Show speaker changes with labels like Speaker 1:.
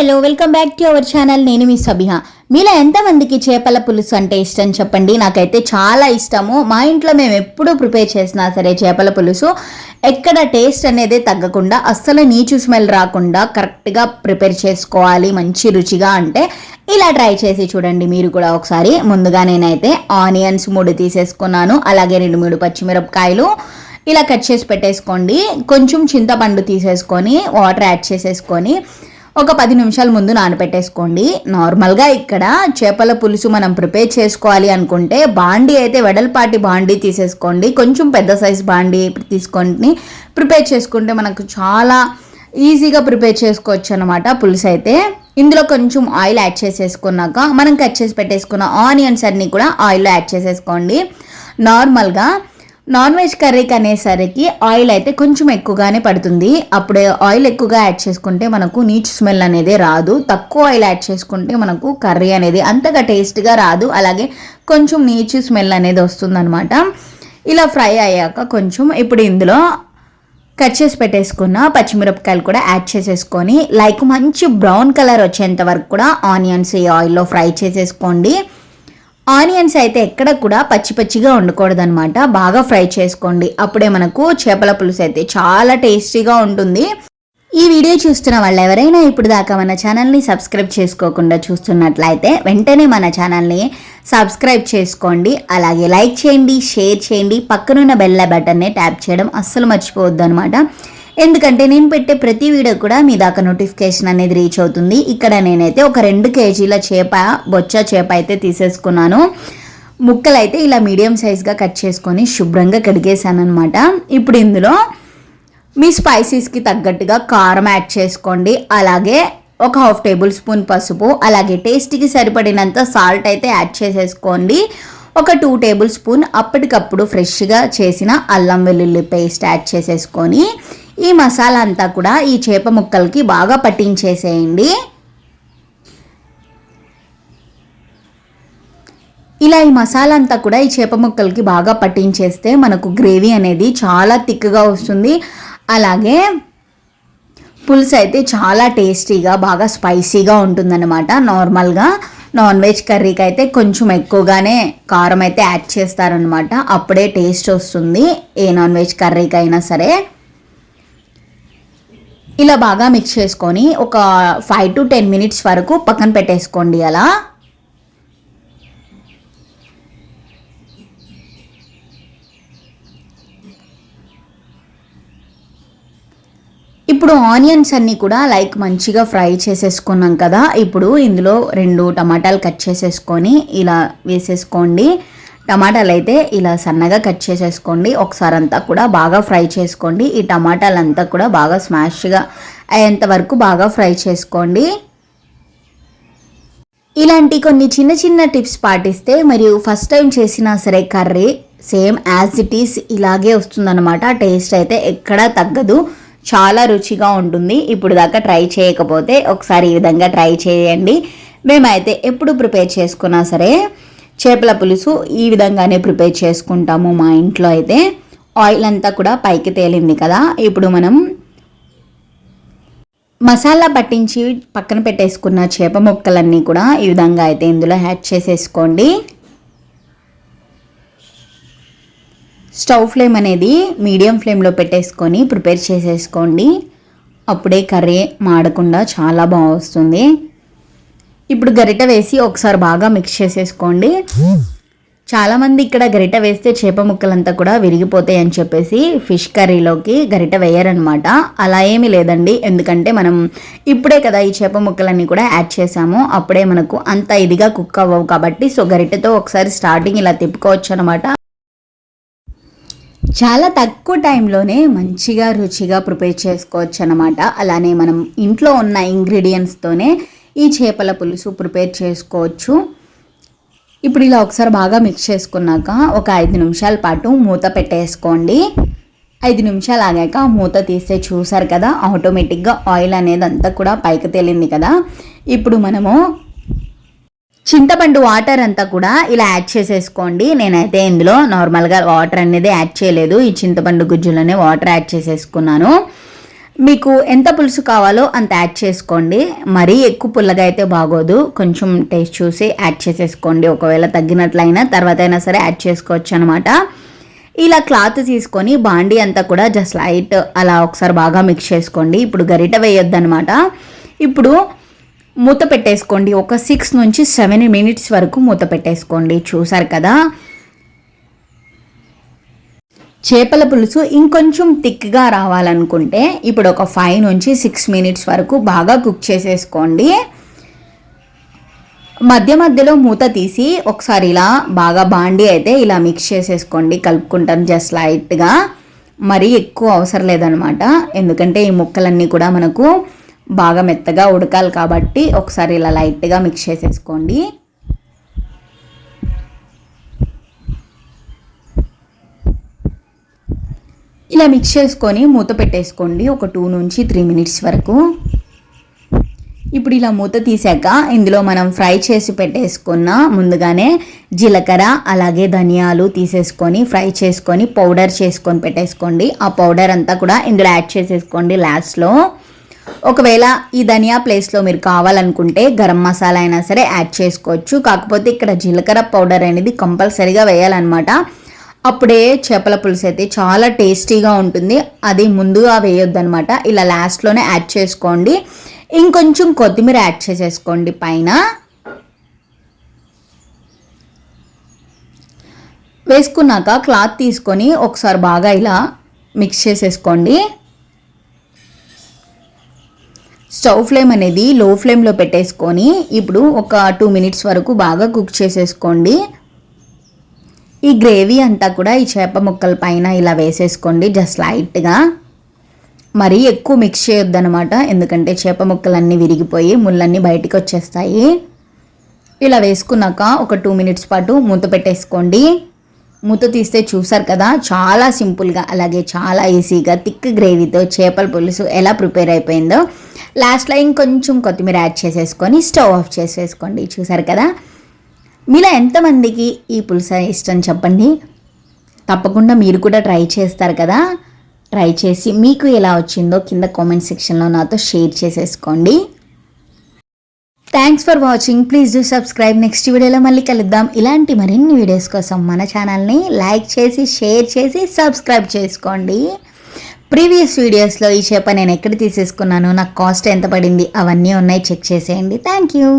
Speaker 1: Hello welcome back to our channel. నేను మీ సబిహ. మీలో ఎంతమందికి చేపల పులుసు అంటే ఇష్టం చెప్పండి? నాకైతే చాలా ఇష్టము. మా ఇంట్లో మేము ఎప్పుడూ ప్రిపేర్ చేసినా సరే చేపల పులుసు. ఎక్కడ టేస్ట్ అనేది తగ్గకుండా అస్సలు నీచు స్మెల్ రాకుండా కరెక్ట్గా ప్రిపేర్ చేసుకోవాలి. మంచి రుచిగా అంటే ఇలా ట్రై చేసి చూడండి మీరు కూడా ఒకసారి. ముందుగా నేనైతే ఆనియన్స్ మూడు తీసేసుకున్నాను. అలాగే రెండు మూడు పచ్చిమిరపకాయలు ఇలా కట్ చేసి పెట్టేసుకోండి. కొంచెం చింతపండు తీసేసుకొని వాటర్ యాడ్ చేసేసుకొని ఒక పది నిమిషాల ముందు నానబెట్టేసుకోండి. నార్మల్గా ఇక్కడ చేపల పులుసు మనం ప్రిపేర్ చేసుకోవాలి అనుకుంటే బాండీ అయితే వెడల్పాటి బాండీ తీసేసుకోండి. కొంచెం పెద్ద సైజ్ బాండీ తీసుకొని ప్రిపేర్ చేసుకుంటే మనకు చాలా ఈజీగా ప్రిపేర్ చేసుకోవచ్చు అనమాట పులుసు అయితే. ఇందులో కొంచెం ఆయిల్ యాడ్ చేసేసుకున్నాక మనం కట్ చేసి పెట్టేసుకున్న ఆనియన్స్ అన్నీ కూడా ఆయిల్లో యాడ్ చేసేసుకోండి. నార్మల్గా నాన్ వెజ్ కర్రీకి అనేసరికి ఆయిల్ అయితే కొంచెం ఎక్కువగానే పడుతుంది. అప్పుడే ఆయిల్ ఎక్కువగా యాడ్ చేసుకుంటే మనకు నీచ్ స్మెల్ అనేది రాదు. తక్కువ ఆయిల్ యాడ్ చేసుకుంటే మనకు కర్రీ అనేది అంతగా టేస్ట్గా రాదు. అలాగే కొంచెం నీచు స్మెల్ అనేది వస్తుందన్నమాట. ఇలా ఫ్రై అయ్యాక కొంచెం ఇప్పుడు ఇందులో కట్ చేసి పెట్టేసుకున్న పచ్చిమిరపకాయలు కూడా యాడ్ చేసేసుకొని లైక్ మంచి బ్రౌన్ కలర్ వచ్చేంత వరకు కూడా ఆనియన్స్ ఈ ఆయిల్లో ఫ్రై చేసేసుకోండి. ఆనియన్స్ అయితే ఎక్కడ కూడా పచ్చి పచ్చిగా ఉండకూడదనమాట బాగా ఫ్రై చేసుకోండి. అప్పుడే మనకు చేపల పులుసు అయితే చాలా టేస్టీగా ఉంటుంది. ఈ వీడియో చూస్తున్న వాళ్ళు ఎవరైనా ఇప్పుడు దాకా మన ఛానల్ని సబ్స్క్రైబ్ చేసుకోకుండా చూస్తున్నట్లయితే వెంటనే మన ఛానల్ని సబ్స్క్రైబ్ చేసుకోండి. అలాగే లైక్ చేయండి షేర్ చేయండి. పక్కనున్న బెల్ల బటన్ని ట్యాప్ చేయడం అస్సలు మర్చిపోవద్దు అనమాట ఎందుకంటే నేను పెట్టే ప్రతి వీడియో కూడా మీ దాకా నోటిఫికేషన్ అనేది రీచ్ అవుతుంది. ఇక్కడ నేనైతే ఒక రెండు కేజీల చేప బొచ్చ చేప అయితే తీసేసుకున్నాను. ముక్కలు అయితే ఇలా మీడియం సైజ్గా కట్ చేసుకొని శుభ్రంగా కడిగేసాను అనమాట ఇప్పుడు ఇందులో మీ స్పైసీస్కి తగ్గట్టుగా కారం యాడ్ చేసుకోండి. అలాగే ఒక హాఫ్ టేబుల్ స్పూన్ పసుపు అలాగే టేస్ట్కి సరిపడినంత సాల్ట్ అయితే యాడ్ చేసేసుకోండి. ఒక టూ టేబుల్ స్పూన్ అప్పటికప్పుడు ఫ్రెష్గా చేసిన అల్లం వెల్లుల్లి పేస్ట్ యాడ్ చేసేసుకొని ఈ మసాలా అంతా కూడా ఈ చేప ముక్కలకి బాగా పట్టించేసేయండి. ఇలా ఈ మసాలా అంతా కూడా ఈ చేప ముక్కలకి బాగా పట్టించేస్తే మనకు గ్రేవీ అనేది చాలా థిక్గా వస్తుంది. అలాగే పులుసు అయితే చాలా టేస్టీగా బాగా స్పైసీగా ఉంటుందన్నమాట. నార్మల్గా నాన్ వెజ్ కర్రీకి అయితే కొంచెం ఎక్కువగానే కారం అయితే యాడ్ చేస్తారనమాట అప్పుడే టేస్ట్ వస్తుంది ఏ నాన్ వెజ్ కర్రీకి అయినా సరే. ఇలా బాగా మిక్స్ చేసుకొని ఒక ఫైవ్ టు టెన్ మినిట్స్ వరకు పక్కన పెట్టేసుకోండి అలా. ఇప్పుడు ఆనియన్స్ అన్నీ కూడా లైక్ మంచిగా ఫ్రై చేసేసుకున్నాం కదా. ఇప్పుడు ఇందులో రెండు టమాటాలు కట్ చేసేసుకొని ఇలా వేసేసుకోండి. టమాటాలు అయితే ఇలా సన్నగా కట్ చేసేసుకోండి. ఒకసారి అంతా కూడా బాగా ఫ్రై చేసుకోండి. ఈ టమాటాలు అంతా కూడా బాగా స్మాష్గా అయ్యేంత వరకు బాగా ఫ్రై చేసుకోండి. ఇలాంటి కొన్ని చిన్న చిన్న టిప్స్ పాటిస్తే మరియు ఫస్ట్ టైం చేసినా సరే curry same as it is ఇలాగే వస్తుందన్నమాట. టేస్ట్ అయితే ఎక్కడా తగ్గదు. చాలా రుచిగా ఉంటుంది. ఇప్పుడు దాకా ట్రై చేయకపోతే ఒకసారి ఈ విధంగా ట్రై చేయండి. మేమైతే ఎప్పుడు ప్రిపేర్ చేసుకున్నా సరే చేపల పులుసు ఈ విధంగానే ప్రిపేర్ చేసుకుంటాము మా ఇంట్లో అయితే. ఆయిల్ అంతా కూడా పైకి తేలింది కదా. ఇప్పుడు మనం మసాలా పట్టించి పక్కన పెట్టేసుకున్న చేప ముక్కలన్నీ కూడా ఈ విధంగా అయితే ఇందులో యాడ్ చేసేసుకోండి. స్టవ్ ఫ్లేమ్ అనేది మీడియం ఫ్లేమ్లో పెట్టేసుకొని ప్రిపేర్ చేసేసుకోండి. అప్పుడే కర్రీ మాడకుండా చాలా బాగా వస్తుంది. ఇప్పుడు గరిట వేసి ఒకసారి బాగా మిక్స్ చేసేసుకోండి. చాలామంది ఇక్కడ గరిట వేస్తే చేప ముక్కలంతా కూడా విరిగిపోతాయి అని చెప్పేసి ఫిష్ కర్రీలోకి గరిట వేయరనమాట. అలా ఏమీ లేదండి. ఎందుకంటే మనం ఇప్పుడే కదా ఈ చేప ముక్కలన్నీ కూడా యాడ్ చేసాము. అప్పుడే మనకు అంత ఇదిగా కుక్ అవ్వవు కాబట్టి సో గరిటతో ఒకసారి స్టార్టింగ్ ఇలా తిప్పుకోవచ్చు అనమాట. చాలా తక్కువ టైంలోనే మంచిగా రుచిగా ప్రిపేర్ చేసుకోవచ్చు అనమాట. అలానే మనం ఇంట్లో ఉన్న ఇంగ్రీడియంట్స్తోనే ఈ చేపల పులుసు ప్రిపేర్ చేసుకోవచ్చు. ఇప్పుడు ఇలా ఒకసారి బాగా మిక్స్ చేసుకున్నాక ఒక ఐదు నిమిషాల పాటు మూత పెట్టేసుకోండి. ఐదు నిమిషాలు ఆగాక మూత తీస్తే చూసారు కదా ఆటోమేటిక్గా ఆయిల్ అనేది అంతా కూడా పైకి తేలింది కదా. ఇప్పుడు మనము చింతపండు వాటర్ అంతా కూడా ఇలా యాడ్ చేసేసుకోండి. నేనైతే ఇందులో నార్మల్గా వాటర్ అనేది యాడ్ చేయలేదు. ఈ చింతపండు గుజ్జులోనే వాటర్ యాడ్ చేసేసుకున్నాను. మీకు ఎంత పులుసు కావాలో అంత యాడ్ చేసుకోండి. మరీ ఎక్కువ పుల్లగా అయితే బాగోదు. కొంచెం టేస్ట్ చూసి యాడ్ చేసేసుకోండి. ఒకవేళ తగ్గినట్లయినా తర్వాత అయినా సరే యాడ్ చేసుకోవచ్చు అనమాట ఇలా క్లాత్ తీసుకొని బాండీ అంతా కూడా జస్ట్ లైట్ అలా ఒకసారి బాగా మిక్స్ చేసుకోండి. ఇప్పుడు గరిట వేయొద్దు అనమాట ఇప్పుడు మూత పెట్టేసుకోండి. ఒక సిక్స్ నుంచి సెవెన్ మినిట్స్ వరకు మూత పెట్టేసుకోండి. చూసారు కదా? చేపల పులుసు ఇంకొంచెం థిక్గా రావాలనుకుంటే ఇప్పుడు ఒక ఫైవ్ నుంచి సిక్స్ మినిట్స్ వరకు బాగా కుక్ చేసేసుకోండి. మధ్య మధ్యలో మూత తీసి ఒకసారి ఇలా బాగా బాండి అయితే ఇలా మిక్స్ చేసేసుకోండి కలుపుకుంటాం జస్ట్ లైట్గా మరీ ఎక్కువ అవసరం లేదనమాట. ఎందుకంటే ఈ ముక్కలన్నీ కూడా మనకు బాగా మెత్తగా ఉడకాలి కాబట్టి ఒకసారి ఇలా లైట్గా మిక్స్ చేసేసుకోండి. ఇలా మిక్స్ చేసుకొని మూత పెట్టేసుకోండి. ఒక టూ నుంచి త్రీ మినిట్స్ వరకు. ఇప్పుడు ఇలా మూత తీసాక ఇందులో మనం ఫ్రై చేసి పెట్టేసుకున్న ముందుగానే జీలకర్ర అలాగే ధనియాలు తీసేసుకొని ఫ్రై చేసుకొని పౌడర్ చేసుకొని పెట్టేసుకోండి. ఆ పౌడర్ అంతా కూడా ఇందులో యాడ్ చేసేసుకోండి లాస్ట్లో. ఒకవేళ ఈ ధనియా ప్లేస్లో మీరు కావాలనుకుంటే గరం మసాలా అయినా సరే యాడ్ చేసుకోవచ్చు. కాకపోతే ఇక్కడ జీలకర్ర పౌడర్ అనేది కంపల్సరీగా వేయాలన్నమాట. అప్పుడే చేపల పులుసు అయితే చాలా టేస్టీగా ఉంటుంది. అది ముందుగా వేయొద్దనమాట ఇలా లాస్ట్లోనే యాడ్ చేసుకోండి. ఇంకొంచెం కొత్తిమీర యాడ్ చేసేసుకోండి పైన. వేసుకున్నాక క్లాత్ తీసుకొని ఒకసారి బాగా ఇలా మిక్స్ చేసేసుకోండి. స్టవ్ ఫ్లేమ్ అనేది లో ఫ్లేమ్లో పెట్టేసుకొని ఇప్పుడు ఒక టూ మినిట్స్ వరకు బాగా కుక్ చేసేసుకోండి. ఈ గ్రేవీ అంతా కూడా ఈ చేప ముక్కల పైన ఇలా వేసేసుకోండి జస్ట్ లైట్గా మరీ ఎక్కువ మిక్స్ చేయొద్దనమాట ఎందుకంటే చేప ముక్కలన్నీ విరిగిపోయి ముళ్ళన్నీ బయటికి వచ్చేస్తాయి. ఇలా వేసుకున్నాక ఒక టూ మినిట్స్ పాటు మూత పెట్టేసుకోండి. మూత తీస్తే చూసారు కదా చాలా సింపుల్గా అలాగే చాలా ఈజీగా థిక్ గ్రేవీతో చేపల పులుసు ఎలా ప్రిపేర్ అయిపోయిందో. లాస్ట్లో ఇంకొంచెం కొత్తిమీర యాడ్ చేసేసుకొని స్టవ్ ఆఫ్ చేసేసుకోండి చూసారు కదా. మీలో ఎంతమందికి ఈ పులుస ఇష్టం చెప్పండి? తప్పకుండా మీరు కూడా ట్రై చేస్తారు కదా? ట్రై చేసి మీకు ఎలా వచ్చిందో కింద కామెంట్ సెక్షన్లో నాతో షేర్ చేసేసుకోండి. Thanks for watching please do subscribe next వీడియోలో మళ్ళీ కలుద్దాం. ఇలాంటి మరిన్ని వీడియోస్ కోసం మన ఛానల్ని లైక్ చేసి షేర్ చేసి సబ్స్క్రైబ్ చేసుకోండి. ప్రీవియస్ వీడియోస్లో ఈ చేప నేను ఎక్కడ తీసేసుకున్నాను నాకు కాస్ట్ ఎంత పడింది అవన్నీ ఉన్నాయి చెక్ చేసేయండి. Thank you